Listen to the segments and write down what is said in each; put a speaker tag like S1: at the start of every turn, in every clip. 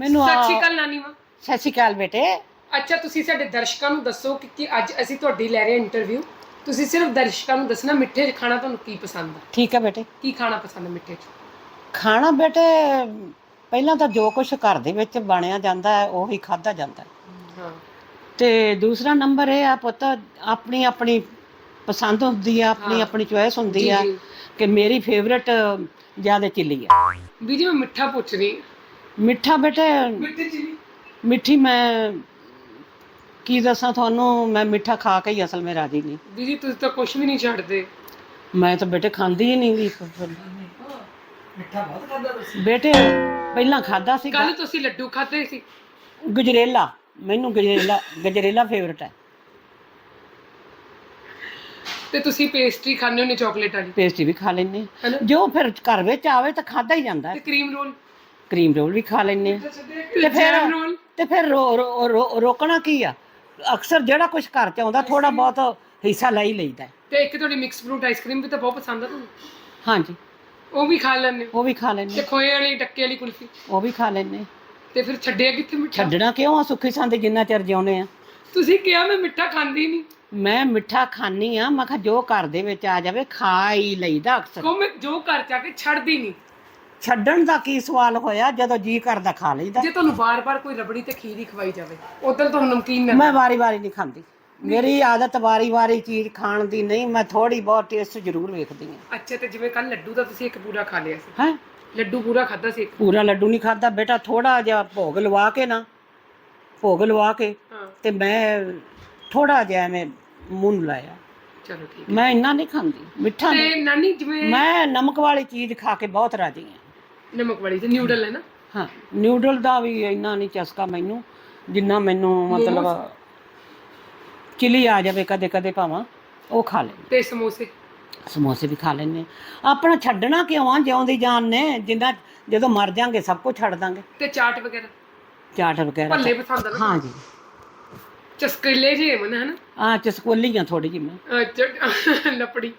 S1: ਮੈਨੂੰ
S2: ਸਤਿ ਸ਼੍ਰੀ ਅਕਾਲ ਨਾਨੀ ਮਾਂ।
S1: ਸਤਿ ਸ਼੍ਰੀ ਅਕਾਲ ਬੇਟੇ।
S2: ਅੱਛਾ ਤੁਸੀਂ ਸਾਡੇ ਦਰਸ਼ਕਾਂ ਨੂੰ ਦੱਸੋ ਕਿ ਕਿ ਅੱਜ ਅਸੀਂ ਤੁਹਾਡੀ ਲੈ ਰਹੇ ਹਾਂ ਇੰਟਰਵਿਊ ਤੁਸੀਂ ਸਿਰਫ ਦਰਸ਼ਕਾਂ ਨੂੰ ਦੱਸਣਾ ਮਿੱਠੇ 'ਚ ਖਾਣਾ ਤੁਹਾਨੂੰ ਕੀ ਪਸੰਦ ਆ?
S1: ਠੀਕ ਹੈ ਬੇਟੇ।
S2: ਕੀ ਖਾਣਾ ਪਸੰਦ ਹੈ ਮਿੱਠੇ 'ਚ?
S1: ਖਾਣਾ ਬੇਟੇ ਪਹਿਲਾਂ ਤਾਂ ਜੋ ਕੁਝ ਘਰ ਦੇ ਵਿੱਚ ਬਣਿਆ ਜਾਂਦਾ ਹੈ ਉਹੀ ਖਾਦਾ ਜਾਂਦਾ ਹੈ।
S2: ਹਾਂ।
S1: ਤੇ ਦੂਸਰਾ ਨੰਬਰ ਇਹ ਆ ਪੁੱਤ ਆਪਣੀ ਆਪਣੀ ਪਸੰਦ ਹੁੰਦੀ ਆ ਆਪਣੀ
S2: ਹਾਂ।
S1: ਆਪਣੀ ਚੁਆਇਸ ਹੁੰਦੀ
S2: ਜੀ,
S1: ਆ
S2: ਜੀ।
S1: ਕਿ ਮੇਰੀ ਫੇਵਰਟ ਜ਼ਿਆਦਾ ਚਿੱਲੀ ਆ।
S2: ਵੀ ਜੀ ਮੈਂ ਮਿੱਠਾ ਪੁੱਛ ਰਹੀ ਹਾਂ।
S1: ਮਿੱਠਾ ਬੇਟੇ
S2: ਮਿੱਠੇ ਚੀਨੀ।
S1: ਮਿੱਠੀ ਮੈਂ ਕੀ ਦੱਸਾਂ ਤੁਹਾਨੂੰ ਮੈਂ ਮਿੱਠਾ ਖਾ ਕੇ ਹੀ ਅਸਲ ਮੇਂ ਰਾਜੀ ਨਹੀਂ।
S2: ਦੀਦੀ ਤੁਸੀਂ ਤਾਂ ਕੁਝ ਵੀ ਨਹੀਂ ਛੱਡਦੇ।
S1: ਮੈਂ ਤਾਂ ਬੇਟੇ ਖਾਂਦੀ ਹੀ ਨਹੀਂ ਗੀ
S2: ਮਿੱਠਾ ਬਹੁਤ ਖਾਂਦਾ ਤੁਸੀਂ।
S1: ਬੇਟੇ ਪਹਿਲਾਂ ਖਾਦਾ ਸੀ
S2: ਕੱਲ ਤੁਸੀਂ ਲੱਡੂ ਖਾਦੇ ਸੀ।
S1: ਗਜਰੇਲਾ ਮੈਨੂੰ ਗਜਰੇਲਾ ਗਜਰੇਲਾ ਫੇਵਰਟ ਹੈ।
S2: ਤੇ ਤੁਸੀਂ ਪੇਸਟਰੀ ਖਾਂਦੇ ਹੋ ਚਾਕਲੇਟ ਵਾਲੀ?
S1: ਪੇਸਟਰੀ ਵੀ ਖਾ ਲੈਂਦੇ ਹਾਂ।
S2: ਹੈਨਾ?
S1: ਜੋ ਫਿਰ ਘਰ ਵਿੱਚ ਆਵੇ ਤਾਂ ਖਾਦਾ ਹੀ ਜਾਂਦਾ
S2: ਤੇ ਕਰੀਮ ਰੋਲ
S1: ਕਰੀਮ ਰੋਲ ਵੀ ਖਾ ਹਾਂ।
S2: ਤੇ
S1: ਫਿਰ-
S2: ਜੈਮ ਰੋਲ?
S1: ਤੇ ਫਿਰ ਰੋ- ਰੋ- ਰੋ- ਰੋਕਣਾ ਕੀ ਆ? ਅਕਸਰ ਜਿਹੜਾ ਕੁਝ ਘਰ ਚ ਆਉਂਦਾ ਥੋੜਾ ਬਹੁਤ ਹਿੱਸਾ ਲੈ ਹੀ ਲਈਦਾ ਹੈ।
S2: ਤੇ ਇੱਕ ਤੁਹਾਡੀ ਮਿਕਸ ਫਰੂਟ ਆਈਸਕ੍ਰੀਮ ਵੀ ਤਾਂ ਬਹੁਤ ਪਸੰਦ ਆ ਤੁਹਾਨੂੰ?
S1: ਹਾਂਜੀ।
S2: ਉਹ ਵੀ ਖਾ ਲੈਂਦੇ ਹੋ?
S1: ਉਹ ਵੀ ਖਾ
S2: ਤੇ ਖੋਏ ਵਾਲੀ ਟੱਕੇ ਵਾਲੀ ਕੁਲਫੀ?
S1: ਉਹ ਵੀ ਖਾ ਲੈਂਦੇ
S2: ਤੇ ਫਿਰ ਛੱਡਿਆ ਕਿੱਥੇ ਮਿੱਠਾ?
S1: ਛੱਡਣਾ ਕਿਉਂ ਆ? ਸੁੱਖੀ ਸੰਦੇ ਜਿੰਨਾ ਚਿਰ ਜਿਉਂਦੇ ਆ
S2: ਤੁਸੀਂ ਕਿਹਾ ਮੈਂ ਮਿੱਠਾ ਖਾਂਦੀ ਨਹੀਂ।
S1: ਮੈਂ ਮਿੱਠਾ ਖਾਣੀ ਆ ਮੈਂ ਕਿਹਾ ਜੋ ਘਰ ਦੇ ਵਿੱਚ ਆ ਜਾਵੇ ਖਾ ਹੀ ਲਈਦਾ ਅਕਸਰ।
S2: ਕੋ ਮੈਂ ਜੋ ਘਰ ਜਾ ਕੇ ਛੱਡਦੀ ਨਹੀਂ।
S1: ਛੱਡਣ ਦਾ ਕੀ ਸਵਾਲ ਹੋਇਆ ਜਦੋਂ ਜੀ ਕਰਦਾ ਖਾ ਲਈਦਾ?
S2: ਜੇ ਤੁਹਾਨੂੰ ਬਾਰ-ਬਾਰ ਕੋਈ ਰਬੜੀ ਤੇ ਖੀਰ ਹੀ ਖਵਾਈ ਜਾਵੇ ਉਦੋਂ ਤੁਹਾਨੂੰ ਨਮਕੀਨ ਨਾ
S1: ਮੈਂ ਵਾਰੀ ਵਾਰੀ ਨਹੀਂ ਖਾਂਦੀ। ਮੇਰੀ ਆਦਤ ਵਾਰੀ ਵਾਰੀ ਚੀਜ਼ ਖਾਣ ਦੀ ਨਹੀਂ ਮੈਂ ਥੋੜੀ ਬਹੁਤ ਟੇਸਟ ਜ਼ਰੂਰ ਵੇਖਦੀ ਹਾਂ।
S2: ਅੱਛਾ ਤੇ ਜਿਵੇਂ ਕੱਲ ਲੱਡੂ ਦਾ ਤੁਸੀਂ ਇੱਕ ਪੂਰਾ ਖਾ ਲਿਆ ਸੀ।
S1: ਹੈ?
S2: ਲੱਡੂ ਪੂਰਾ ਖਾਦਾ ਸੀ ਇੱਕ?
S1: ਪੂਰਾ ਲੱਡੂ ਨਹੀਂ ਖਾਦਾ ਬੇਟਾ ਥੋੜਾ ਜਿਹਾ ਭੋਗ ਲਵਾ ਕੇ ਨਾ ਭੋਗ ਲਵਾ ਕੇ ਤੇ ਮੈਂ ਥੋੜਾ ਜਿਹਾ ਐਵੇਂ ਮੂੰਹ ਨੂੰ ਲਾਇਆ।
S2: ਚਲੋ ਠੀਕ
S1: ਮੈਂ ਇੰਨਾ ਨਹੀਂ ਖਾਂਦੀ ਮਿੱਠਾ ਨਹੀਂ।
S2: ਤੇ ਨਾਨੀ ਜਿਵੇਂ
S1: ਮੈਂ ਨਮਕ ਵਾਲੀ ਚੀਜ਼ ਖਾ ਕੇ ਬਹੁਤ ਰਾਜੀ ਹਾਂ।
S2: ਨਮਕ ਵਾਲੀ ਤੇ ਨਿਊਡਲ ਹੈ ਨਾ?
S1: ਹਾਂ ਨਿਊਡਲ ਦਾ ਵੀ ਇੰਨਾ ਨਹੀਂ ਚਸਕਾ ਮੈਨੂੰ ਜਿੰਨਾ ਮੈਨੂੰ ਮਤਲਬ ਚਿਲੀ ਆ ਜਾਵੇ ਕਦੇ ਕਦੇ ਭਾਵਾਂ ਉਹ ਖਾ ਲੈਂਦੇ
S2: ਤੇ ਸਮੋਸੇ?
S1: ਸਮੋਸੇ ਵੀ ਖਾ ਲੈਂਦੇ। ਆਪਣਾ ਛੱਡਣਾ ਕਿਉਂ ਆ ਜਿਉਂਦੀ ਜਾਨ ਨੇ ਜਿੰਨਾ ਜਦੋਂ ਮਰ ਜਾਾਂਗੇ ਸਭ ਕੁਝ ਛੱਡ ਦਾਂਗੇ।
S2: ਤੇ ਚਾਟ ਵਗੈਰਾ?
S1: ਚਾਟ ਵਗੈਰਾ
S2: ਭੱਲੇ ਪਸੰਦ ਆ
S1: ਹਾਂ ਜੀ।
S2: ਚਸਕਲੇ ਜੇ ਮਨ ਹੈ ਨਾ
S1: ਚਸਕੋਲੀਆਂ ਥੋੜੀ ਜਿਹੀ ਮੈਂ।
S2: ਲੱਪੜੀ।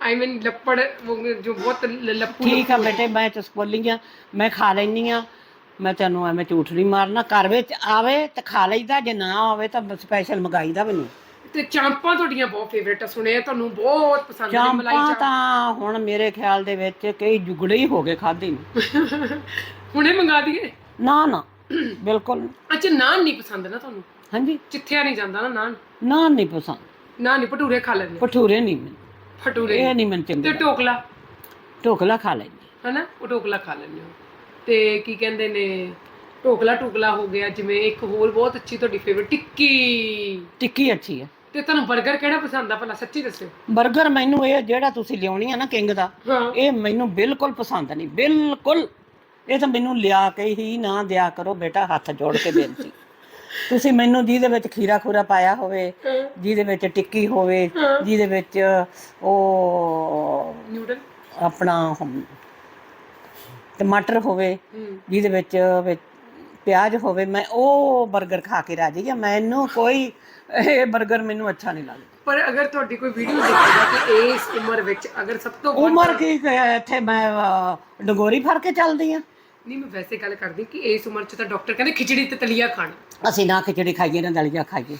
S2: ਆਈ ਮੀਨ ਲੱਪੜ ਉਹ ਜੋ ਬਹੁਤ ਲ- ਲੱਪੂ
S1: ਠੀਕ ਆ ਬੇਟੇ ਮੈਂ ਚਸਕੋਲੀਆਂ ਮੈਂ ਖਾ ਲੈਂਦੀ ਆ ਮੈਂ ਤੈਨੂੰ ਐਵੇਂ ਝੂਠ ਨਹੀਂ ਮਾਰਨਾ ਘਰ ਵਿੱਚ ਆਵੇ ਤਾਂ ਖਾ ਲਈਦਾ ਜੇ ਨਾ ਆਵੇ ਤਾਂ ਸਪੈਸ਼ਲ ਮੰਗਾਈਦਾ ਮੈਨੂੰ
S2: ਤੇ ਚਾਂਪਾਂ ਤੁਹਾਡੀਆਂ ਬਹੁਤ ਫੇਵਰੇਟ ਆ ਸੁਣਿਆ ਤੁਹਾਨੂੰ ਬਹੁਤ ਪਸੰਦ ਨੇ ਮਲਾਈ
S1: ਚਾਂਪਾਂ
S2: ਚਾਂਪ
S1: ਤਾਂ ਹੁਣ ਮੇਰੇ ਖਿਆਲ ਦੇ ਵਿੱਚ ਕਈ ਜੁਗੜੇ ਹੀ ਹੋ ਗਏ ਖਾਦੀ ਨੂੰ
S2: ਹੁਣੇ ਮੰਗਾ ਦਈਏ
S1: ਨਾ ਨਾ ਬਿਲਕੁਲ।
S2: ਅੱਛਾ ਨਾਨ ਨਹੀਂ ਪਸੰਦ ਨਾ ਤੁਹਾਨੂੰ
S1: ਹਾਂਜੀ
S2: ਚਿੱਥਿਆ ਨਹੀਂ ਜਾਂਦਾ ਨਾ ਨਾਨ
S1: ਨਾ ਨਹੀਂ ਪਸੰਦ
S2: ਨਾ ਨਹੀਂ ਭਟੂਰੇ ਖਾ ਲੈਂਦੇ
S1: ਭਟੂਰੇ ਨਹੀਂ ਮੈਨੂੰ
S2: ਭਟੂਰੇ
S1: ਇਹ ਨਹੀਂ ਮੈਨੂੰ
S2: ਤੇ
S1: ਚੰਗੇ
S2: ਟੋਕਲਾ
S1: ਢੋਕਲਾ ਖਾ ਲੈਂਦੀ।
S2: ਹਨਾ? ਉਹ ਟੋਕਲਾ ਖਾ ਲੈਂਦੇ ਹੋ। ਤੇ ਕੀ ਕਹਿੰਦੇ ਨੇ? ਟੋਕਲਾ ਟੋਕਲਾ ਹੋ ਗਿਆ। ਜਿਵੇਂ ਇੱਕ ਹੋਰ ਬਹੁਤ ਅੱਛੀ ਤੁਹਾਡੀ ਫੇਵਰਟ ਟਿੱਕੀ।
S1: ਟਿੱਕੀ ਅੱਛੀ ਹੈ।
S2: ਤੇ ਤੁਹਾਨੂੰ 버ਗਰ ਕਿਹੜਾ ਪਸੰਦ ਆ? ਭਲਾ ਸੱਚੀ ਦੱਸਿਓ।
S1: 버ਗਰ ਮੈਨੂੰ ਇਹ ਜਿਹੜਾ ਤੁਸੀਂ ਲਿਆਉਣੀ ਆ ਨਾ ਕਿੰਗ ਦਾ
S2: ਹਾਂ।
S1: ਇਹ ਮੈਨੂੰ ਬਿਲਕੁਲ ਪਸੰਦ ਨਹੀਂ। ਬਿਲਕੁਲ। ਇਹ ਤਾਂ ਮੈਨੂੰ ਲਿਆ ਕੇ ਹੀ ਨਾ ਦਿਆ ਕਰੋ ਬੇਟਾ ਹੱਥ ਜੋੜ ਕੇ ਬੇਨਤੀ ਤੁਸੀਂ ਮੈਨੂੰ ਜਿਹਦੇ ਵਿੱਚ ਖੀਰਾ ਖੂਰਾ ਪਾਇਆ ਹੋਵੇ ਜਿਹਦੇ ਵਿੱਚ ਟਿੱਕੀ ਹੋਵੇ ਜਿਹਦੇ ਵਿੱਚ ਉਹ
S2: ਨਿਊਡਲ
S1: ਆਪਣਾ ਹਮ, ਟਮਾਟਰ ਹੋਵੇ ਜਿਹਦੇ ਵਿੱਚ ਵਿੱਚ ਪਿਆਜ਼ ਹੋਵੇ ਮੈਂ ਉਹ 버ਗਰ ਖਾ ਕੇ ਰਾਜੀ ਆ। ਮੈਨੂੰ ਕੋਈ ਇਹ 버ਗਰ ਮੈਨੂੰ ਅੱਛਾ ਨਹੀਂ ਲੱਗਦਾ।
S2: ਪਰ ਅਗਰ ਤੁਹਾਡੀ ਕੋਈ ਵੀਡੀਓ ਦੇਖੇਗਾ ਕਿ ਇਸ ਉਮਰ ਵਿੱਚ ਅਗਰ ਸਭ ਤੋਂ ਵੱਧ-
S1: ਉਮਰ ਕੀ ਹੈ, ਇੱਥੇ? ਮੈਂ ਅਹ, ਡੰਗੋਰੀ ਫੜ ਕੇ ਚੱਲਦੀ ਆ।
S2: ਨਹੀਂ, ਮੈਂ ਵੈਸੇ ਗੱਲ ਕਰਦੀ ਕਿ ਇਸ ਉਮਰ 'ਚ ਤਾਂ ਡਾਕਟਰ ਕਹਿੰਦੇ ਖਿਚੜੀ ਤੇ ਦਲੀਆ ਖਾਣ।
S1: ਅਸੀਂ ਨਾ ਖਿਚੜੀ ਖਾਈਏ, ਨਾ ਦਲੀਆ ਖਾਈਏ।